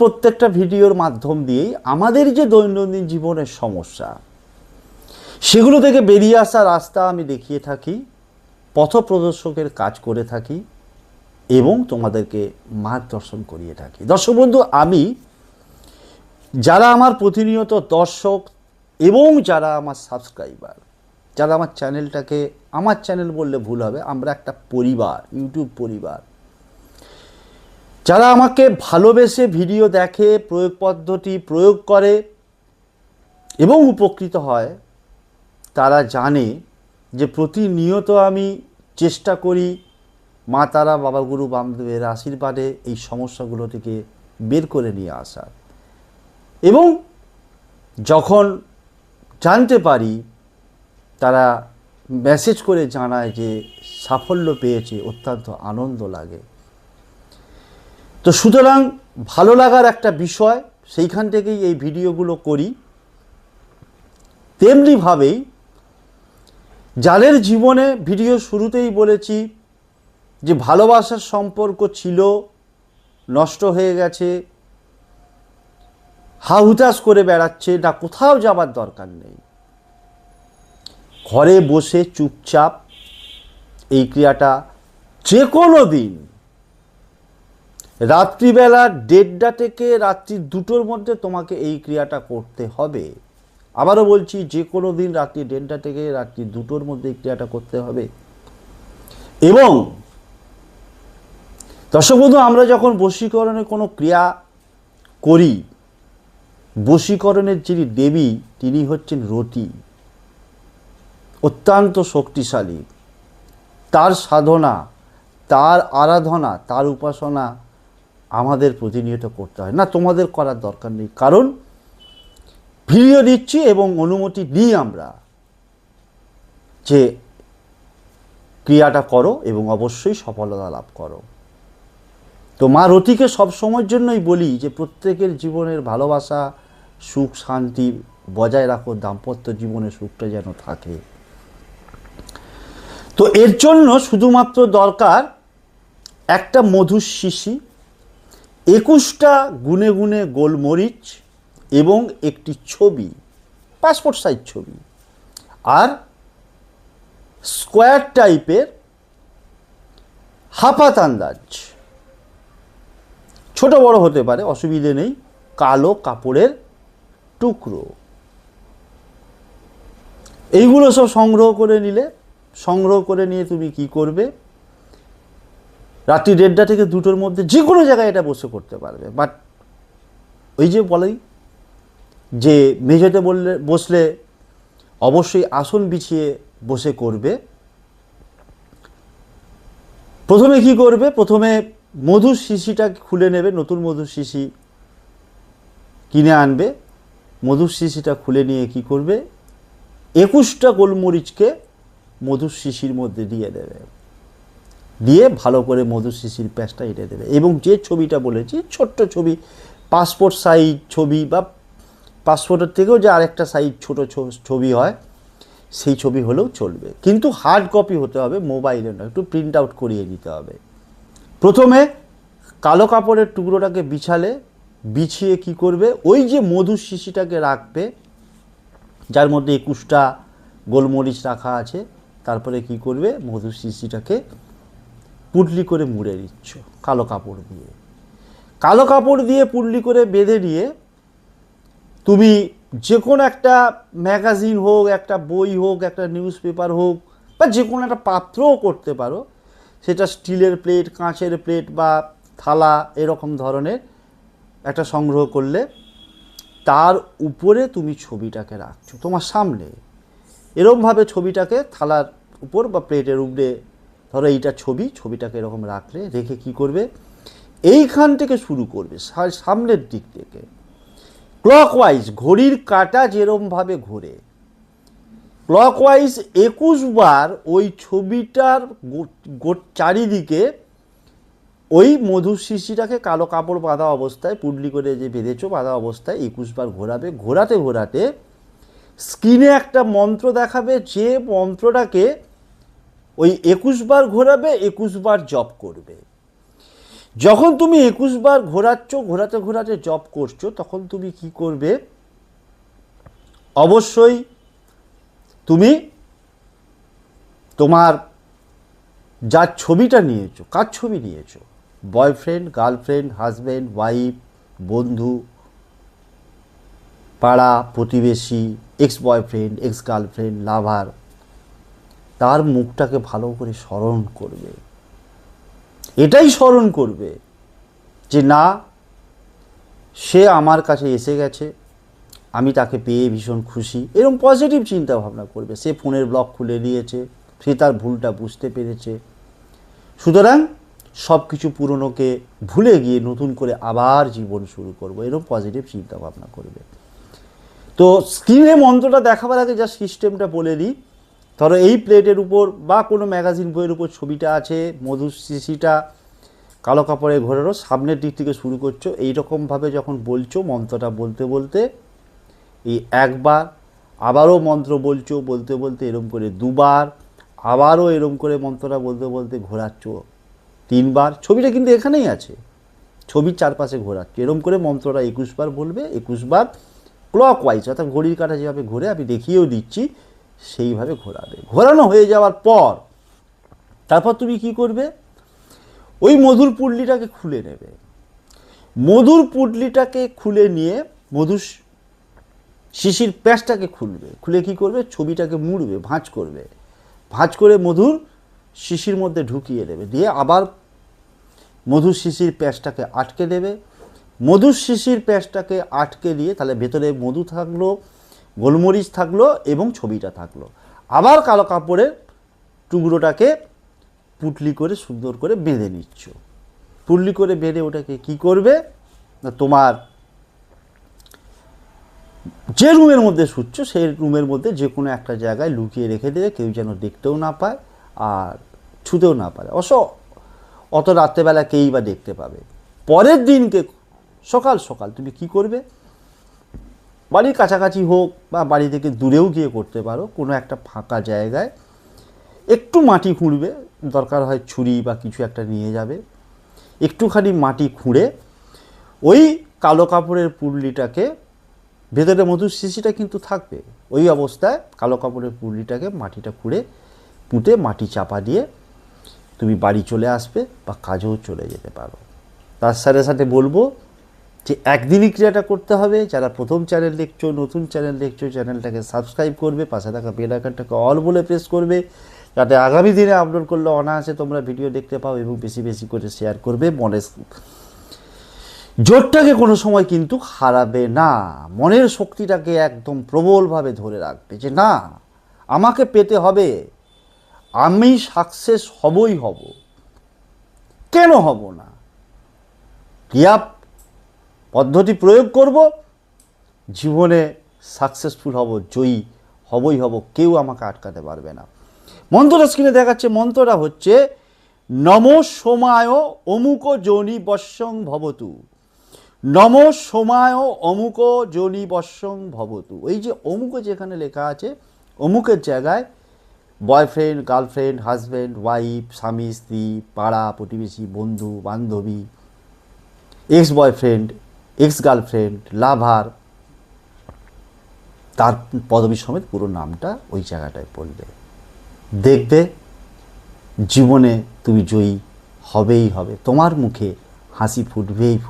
প্রত্যেকটা ভিডিওর মাধ্যম দিয়েই আমাদের যে দৈনন্দিন জীবনের সমস্যা, সেগুলো থেকে বেরিয়ে আসা রাস্তা আমি দেখিয়ে থাকি, পথপ্রদর্শকের কাজ করে থাকি এবং তোমাদেরকে মার্গদর্শন করিয়ে থাকি। দর্শক বন্ধু, আমি যারা আমার প্রতিনিয়ত দর্শক এবং যারা আমার সাবস্ক্রাইবার, যারা আমার চ্যানেলটাকে, আমার চ্যানেল বললে ভুল হবে, আমরা একটা পরিবার, ইউটিউব পরিবার যারা আমাকে ভালোবেসে ভিডিও দেখে প্রয়োগ পদ্ধতি প্রয়োগ করে এবং উপকৃত হয়, তারা জানে যে প্রতিনিয়ত আমি চেষ্টা করি মা, তারা, বাবা, গুরু বামদেবের আশীর্বাদে এই সমস্যাগুলো থেকে বের করে নিয়ে আসার। এবং যখন জানতে পারি, তারা মেসেজ করে জানায় যে সাফল্য পেয়েছে, অত্যন্ত আনন্দ লাগে। তো সুতরাং ভালো লাগার একটা বিষয়, সেইখান থেকেই এই ভিডিওগুলো করি। তেমনিভাবেই যাদের জীবনে ভিডিও শুরুতেই বলেছি যে ভালোবাসার সম্পর্ক ছিল, নষ্ট হয়ে গেছে, হাহুতাশ করে বেড়াচ্ছে, না কোথাও যাবার দরকার নেই। ঘরে বসে চুপচাপ এই ক্রিয়াটা যে কোনো দিন রাত্রিবেলা দেড়টা থেকে রাত্রি দুটোর মধ্যে তোমাকে এই ক্রিয়াটা করতে হবে। আবারও বলছি, যে কোনো দিন রাত্রি দেড়টা থেকে রাত্রি দুটোর মধ্যে এই ক্রিয়াটা করতে হবে। এবং দর্শক বন্ধু, আমরা যখন বশীকরণের কোনো ক্রিয়া করি, বশীকরণের যিনি দেবী, তিনি হচ্ছেন রতি। অত্যন্ত শক্তিশালী। তার সাধনা, তার আরাধনা, তার উপাসনা আমাদের প্রতিনিয়ত করতে হয়। না, তোমাদের করার দরকার নেই। কারণ ভিডিও দিচ্ছি এবং অনুমতি দিই আমরা যে ক্রিয়াটা করো এবং অবশ্যই সফলতা লাভ করো। তো মা রতিকে সব সময়ের জন্যই বলি যে, প্রত্যেকের জীবনের ভালোবাসা, সুখ, শান্তি বজায় রাখো, দাম্পত্য জীবনে সুখটা যেন থাকে। তো এর জন্য শুধুমাত্র দরকার একটা মধুর শিশি একুশটা গুনে গুনে গোলমরিচ এবং একটি ছবি পাসপোর্ট সাইজ ছবি। আর স্কোয়ার টাইপের হাফাত আন্দাজ। ছোট বড় হতে পারে, অসুবিধে নেই, কালো কাপড়ের টুকরো। এইগুলো সব সংগ্রহ করে নিলে, সংগ্রহ করে নিয়ে তুমি কি করবে? রাত্রি দেড়টা থেকে দুটোর মধ্যে যে কোনো জায়গায় এটা বসে করতে পারবে। বাট ওই যে বলেই যে মেঝেতে বললে, বসলে অবশ্যই আসন বিছিয়ে বসে করবে। প্রথমে কি করবে? প্রথমে মধুর শিশিটা খুলে নেবে, নতুন মধুর শিশি কিনে আনবে। মধুর শিশিটা খুলে নিয়ে কি করবে? একুশটা গোলমরিচকে মধুর শিশির মধ্যে দিয়ে দেবে। দিয়ে ভালো করে মধুর শিশির প্যাঁচটা এঁটে দেবে। এবং যে ছবিটা বলেছি, ছোট্ট ছবি পাসপোর্ট সাইজ ছবি বা পাসপোর্টের থেকেও যে আরেকটা সাইজ ছোট ছবি হয়, সেই ছবি হলেও চলবে। কিন্তু হার্ড কপি হতে হবে মোবাইলে নয়, একটু প্রিন্ট আউট করিয়ে দিতে হবে। প্রথমে কালো কাপড়ের টুকরোটাকে বিছালে বিছিয়ে কি করবে? ওই যে মধুর শিশিটাকে রাখবে, যার মধ্যে একুশটা গোলমরিচ রাখা আছে, তারপরে কি করবে? মধুর শিশিটাকে পুটলি করে মুড়ে দিচ্ছ কালো কাপড় দিয়ে। কালো কাপড় দিয়ে পুটলি করে বেঁধে নিয়ে তুমি যে কোনো একটা ম্যাগাজিন হোক, একটা বই হোক, একটা নিউজ পেপার হোক, বা যে কোনো একটা পাত্রও করতে পারো, সেটা স্টিলের প্লেট, কাঁচের প্লেট বা থালা, এরকম ধরনের একটা সংগ্রহ করলে তার উপরে তুমি ছবিটাকে রাখছো, তোমার সামনে। এরকমভাবে ছবিটাকে থালার উপর বা প্লেটের উপরে ধরো এইটা ছবি, ছবিটাকে এরকম রাখলে, রেখে কি করবে? এইখান থেকে শুরু করবে সামনের দিক থেকে। ক্লকওয়াইজ ঘড়ির কাঁটা যেরমভাবে ঘোরে। ক্লকওয়াইজ একুশ বার ওই ছবিটার চারিদিকে ওই মধুর শিশিটাকে কালো কাপড় বাঁধা অবস্থায়, পুডলি করে যে বেঁধেছো বাঁধা অবস্থায় একুশ বার ঘোরাবে। ঘোরাতে ঘোরাতে স্ক্রিনে একটা মন্ত্র দেখাবে, যে মন্ত্রটাকে ওই একুশ বার ঘোরাবে একুশ বার জপ করবে। যখন তুমি একুশ বার ঘোরাচ্ছ, ঘোরাতে ঘোরাতে জব করছ, তখন তুমি কি করবে? অবশ্যই তুমি তোমার যার ছবিটা নিয়েছো, কার ছবি নিয়েছো? বয়ফ্রেন্ড, গার্লফ্রেন্ড, হাজব্যান্ড, ওয়াইফ, বন্ধু, পাড়া, প্রতিবেশী, ex boyfriend, ex girlfriend, lover তার মুখটাকে ভালো করে স্মরণ করবে। এটাই স্মরণ করবে যে না, সে আমার কাছে এসে গেছে, আমি তাকে পেয়ে ভীষণ খুশি। এরকম পজিটিভ চিন্তা ভাবনা করবে। সে ফোনের ব্লক খুলে দিয়েছে সে তার ভুলটা বুঝতে পেরেছে। সুতরাং সব কিছু পুরনোকে ভুলে গিয়ে নতুন করে আবার জীবন শুরু করব এরকম পজিটিভ চিন্তা ভাবনা করবে। তো স্ক্রিনে মন্ত্রটা দেখাবার আগে যা সিস্টেমটা বলে দিই। ধরো এই প্লেটের উপর বা কোনো ম্যাগাজিন বইয়ের উপর ছবিটা আছে, মধুর শিশিটা, কালো কাপড়ে ঘোরানো সামনের দিক থেকে শুরু করছ, এইরকমভাবে যখন বলছো, মন্ত্রটা বলতে বলতে, এই একবার আবারও মন্ত্র বলছো বলতে বলতে এরম করে দুবার, আবারও এরম করে মন্ত্রটা বলতে বলতে ঘোরাচ্ছ তিনবার, ছবিটা কিন্তু এখানেই আছে। ছবির চারপাশে ঘোরাচ্ছে, এরম করে মন্ত্রটা একুশবার বলবে, একুশবার ক্লক ওয়াইজ অর্থাৎ ঘড়ির কাটা যেভাবে ঘোরে, আমি দেখিয়েও দিচ্ছি সেইভাবে ঘোরাবে। ঘোরানো হয়ে যাওয়ার পর, তারপর তুমি কি করবে? ওই মধুর পুডলিটাকে খুলে নেবে। মধুর পুডলিটাকে খুলে নিয়ে মধুর শিশির প্যাঁচটাকে খুলবে। খুলে কি করবে? ছবিটাকে মুড়বে, ভাঁজ করবে। ভাঁজ করে মধুর শিশির মধ্যে ঢুকিয়ে দেবে। দিয়ে আবার মধুর শিশির প্যাঁচটাকে আটকে দেবে। মধুর শিশির প্যাঁচটাকে আটকে দিয়ে তাহলে ভেতরে মধু থাকল গোলমরিচ থাকল এবং ছবিটা থাকল। আবার কালো কাপড়ের টুকরোটাকে পুটলি করে সুন্দর করে বেঁধে নিচ্ছ। পুটলি করে বেঁধে ওটাকে কি করবে? না, তোমার যে রুমের মধ্যে শুচ্ছ, সেই রুমের মধ্যে যে কোনো একটা জায়গায় লুকিয়ে রেখে দেবে কেউ যেন দেখতেও না পায় আর ছুতেও না পারে। অবশ্য অত রাত্রেবেলা কেই বা দেখতে পাবে। পরের দিনকে সকাল সকাল তুমি কি করবে? বাড়ির কাছাকাছি হোক বা বাড়ি থেকে দূরেও গিয়ে করতে পারো, কোনো একটা ফাঁকা জায়গায়। একটু মাটি খুঁড়বে, দরকার হয় ছুরি বা কিছু একটা নিয়ে যাবে। একটুখানি মাটি খুঁড়ে ওই কালো কাপড়ের পুরলিটাকে, ভেতরে মধুর শিশিটা কিন্তু থাকবে, ওই অবস্থায় কালো কাপড়ের পুরলিটাকে মাটিটা খুঁড়ে, পুঁতে মাটি চাপা দিয়ে তুমি বাড়ি চলে আসবে বা কাজেও চলে যেতে পারো। তার সাথে সাথে বলব যে একদিনই ক্রিয়াটা করতে হবে, যারা প্রথম চ্যানেল দেখছ, নতুন চ্যানেল দেখছ, চ্যানেলটাকে সাবস্ক্রাইব করবে, পাশে থাকা বেল আইকনটাকে অল বলে প্রেস করবে, যাতে আগামী দিনে আপলোড করলে অনায়াসে তোমরা ভিডিও দেখতে পাও এবং বেশি বেশি করে শেয়ার করবে মনে জোরটাকে কোনো সময় কিন্তু হারাবে না। মনের শক্তিটাকে একদম প্রবলভাবে ধরে রাখবে যে, না, আমাকে পেতে হবে। আমি সাকসেস হবই হব। কেন হব না? ক্রিয়া পদ্ধতি প্রয়োগ করব, জীবনে সাকসেসফুল হব, জয়ী হবই হব, কেউ আমাকে আটকাতে পারবে না। মন্ত্রটা স্ক্রিনে দেখাচ্ছে, মন্ত্রটা হচ্ছে, নম সোমায় অমুক জনি বৎসং ভবতু। নম সোমায় অমুক জনি বৎসং ভবতু। এই যে অমুক যেখানে লেখা আছে, অমুকের জায়গায় বয়ফ্রেন্ড গার্লফ্রেন্ড হাজব্যান্ড ওয়াইফ স্বামী, স্ত্রী, পাড়া, প্রতিবেশী, বন্ধু, বান্ধবী ex boyfriend ex girlfriend lover তার পদবী সমেত পুরো নামটা ওই জায়গাটায় পড়বে। দেখবে জীবনে তুমি জয়ী হবেই হবে। তোমার মুখে হাসি ফুটবেই ফুটবে।